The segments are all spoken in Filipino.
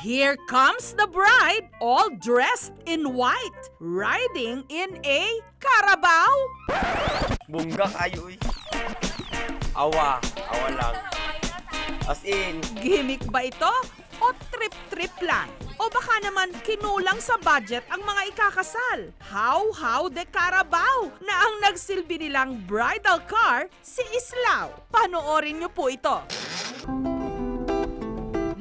here comes the bride, all dressed in white, riding in a Carabao. Bungga kayo eh. Awa. Awa lang. As in, Gimmick ba ito? O trip-trip lang? O baka naman kinulang sa budget ang mga ikakasal? How-how de Carabao na ang nagsilbi nilang bridal car si Islao. Panoorin niyo po ito.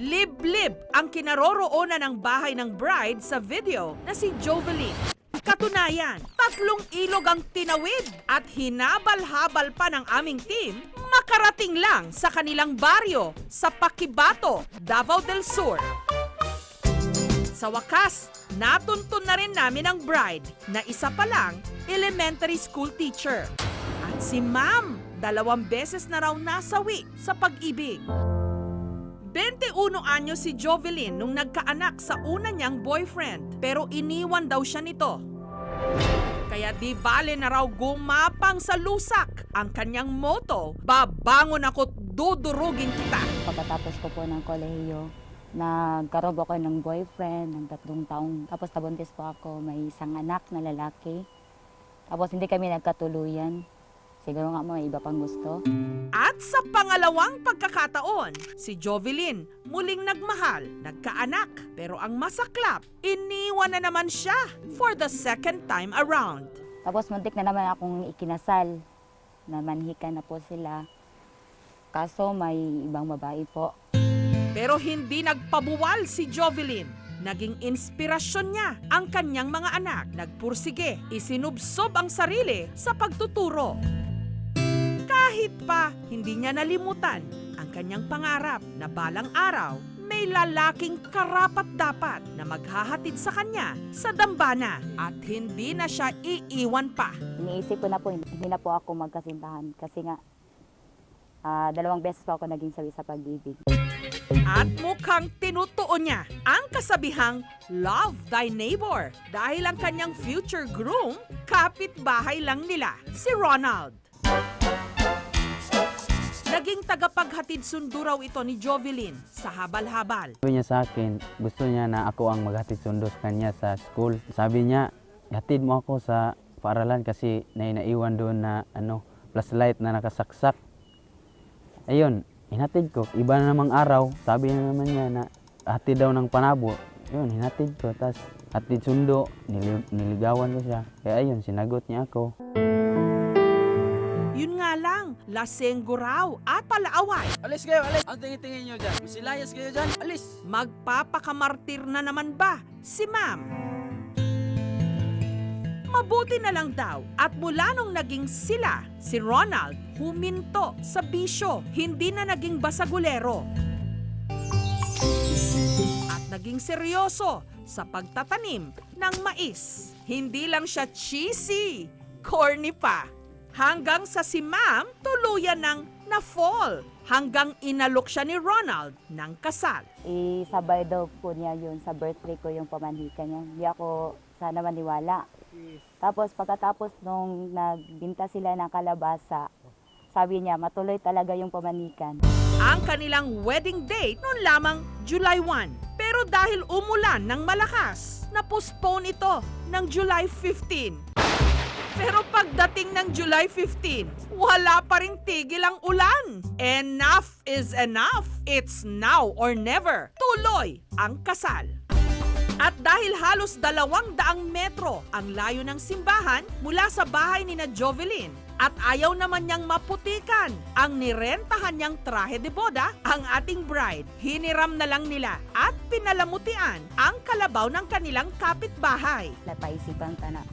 Lib-lib ang kinaroroonan ng bahay ng bride sa video na si Jovelyn. Katunayan, tatlong ilog ang tinawid at hinabal-habal pa ng aming team makarating lang sa kanilang baryo sa Pakibato, Davao del Sur. Sa wakas, natuntun na rin namin ang bride na isa pa lang elementary school teacher. At si ma'am, dalawang beses na raw nasawi sa pag-ibig. 21 anyo si Jovelyn nung nagkaanak sa una niyang boyfriend pero iniwan daw siya nito. Kaya di bale na raw gumapang sa lusak ang kanyang motto, babangon ako't dudurugin kita. Pagkatapos ko po ng kolehiyo, nagkaroon po ako ng boyfriend ng tatlong taong. Tapos nabuntis po ako, may isang anak na lalaki. Tapos hindi kami nagkatuluyan. Siguro nga may iba pang gusto. At sa pangalawang pagkakataon, si Jovelyn muling nagmahal, nagkaanak. Pero ang masaklap, iniwan na naman siya for the second time around. Tapos muntik na naman akong ikinasal. Namanhikan na po sila. Kaso may ibang babae po. Pero hindi nagpabuwal si Jovelyn. Naging inspirasyon niya ang kanyang mga anak. Nagpursige, isinubsob ang sarili sa pagtuturo. Kahit pa hindi niya nalimutan ang kanyang pangarap na balang araw may lalaking karapat-dapat na maghahatid sa kanya sa dambana at hindi na siya iiwan pa. Iniisip ko na po, hindi na po ako magkasintahan. Kasi nga, ah, dalawang beses po ako naging sawi sa pag-ibig. At mukhang tinutuon niya ang kasabihang love thy neighbor dahil ang kanyang future groom, kapitbahay lang nila, si Ronald. Naging tagapaghatid sundo raw ito ni Jovelyn sa habal-habal. Sabi niya sa akin, gusto niya na ako ang maghatid sundo sa kanya sa school. Sabi niya, hatid mo ako sa paaralan kasi may naiwan doon na ano, flashlight na nakasaksak. Ayun, hinatid ko. Iba na namang araw, sabi na naman niya na hatid daw ng panabo. Yun, hinatid ko. Tapos hatid sundo, nili- niligawan ko siya. Kaya ayun, sinagot niya ako. Yun nga lang, lasenggo raw at palaaway. Alis kayo, alis! Ang tingin-tingin nyo dyan. Masilayas kayo dyan. Alis! Magpapakamartir na naman ba si ma'am? Mabuti na lang daw at mula nung naging sila, si Ronald huminto sa bisyo, hindi na naging basagulero. At naging seryoso sa pagtatanim ng mais. Hindi lang siya cheesy, corny pa. Hanggang sa si ma'am tuluyan ng na-fall hanggang inalok siya ni Ronald ng kasal. Isabay daw po niya yun sa birthday ko yung pamanhikan niya. Hindi ako sana maniwala. Tapos pagkatapos nung nagbinta sila ng kalabasa, sabi niya matuloy talaga yung pamanikan. Ang kanilang wedding date noon lamang July 1. Pero dahil umulan ng malakas, na-postpone ito ng July 15. Pero pagdating ng July 15, wala pa ring tigil ang ulan. Enough is enough. It's now or never. Tuloy ang kasal. At dahil halos dalawang daang metro ang layo ng simbahan mula sa bahay ni na Jovelyn at ayaw naman niyang maputikan ang nirentahan niyang trahe de boda ang ating bride. Hiniram na lang nila at pinalamutian ang kalabaw ng kanilang kapitbahay. Napaisipan ka na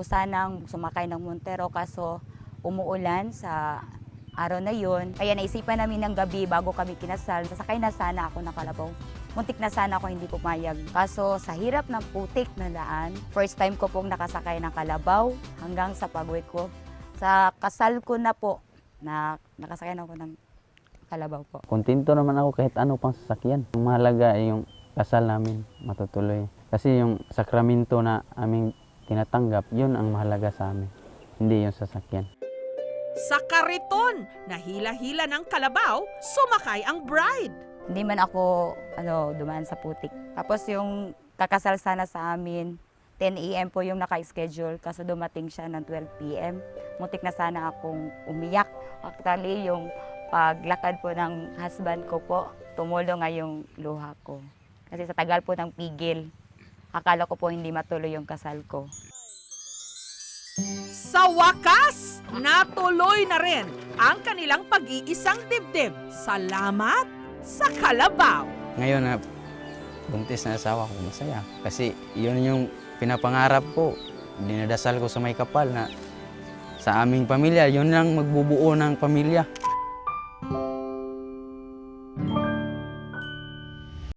kung sanang sumakay ng Montero kaso umuulan sa araw na yon. Kaya naisipan namin ng gabi bago kami kinasal, sasakay na sana ako ng kalabaw. Muntik na sana ako hindi pumayag. Kaso sa hirap ng putik na daan, first time ko pong nakasakay ng kalabaw hanggang sa pag-uwi ko. Sa kasal ko na po, na nakasakay na ako ng kalabaw po. Kontento naman ako kahit ano pang sasakyan. Mahalaga ay yung kasal namin matutuloy. Kasi yung sakramento na aming tinatanggap, yun ang mahalaga sa amin. Hindi yung sasakyan. Sa kariton na hila-hila ng kalabaw, sumakay ang bride. Hindi man ako ano, dumaan sa putik. Tapos yung kakasal sana sa amin, 10 a.m. po yung naka-schedule kaso dumating siya ng 12 p.m. Muntik na sana akong umiyak. Actually, yung paglakad po ng husband ko po, tumulo nga yung luha ko. Kasi sa tagal po ng pigil, akala ko po hindi matuloy yung kasal ko. Sa wakas, natuloy na rin ang kanilang pag-iisang dibdib. Salamat sa kalabaw! Ngayon na buntis na asawa ko, masaya. Kasi yun yung pinapangarap ko. Dinadasal ko sa may kapal na sa aming pamilya, yun lang magbubuo ng pamilya.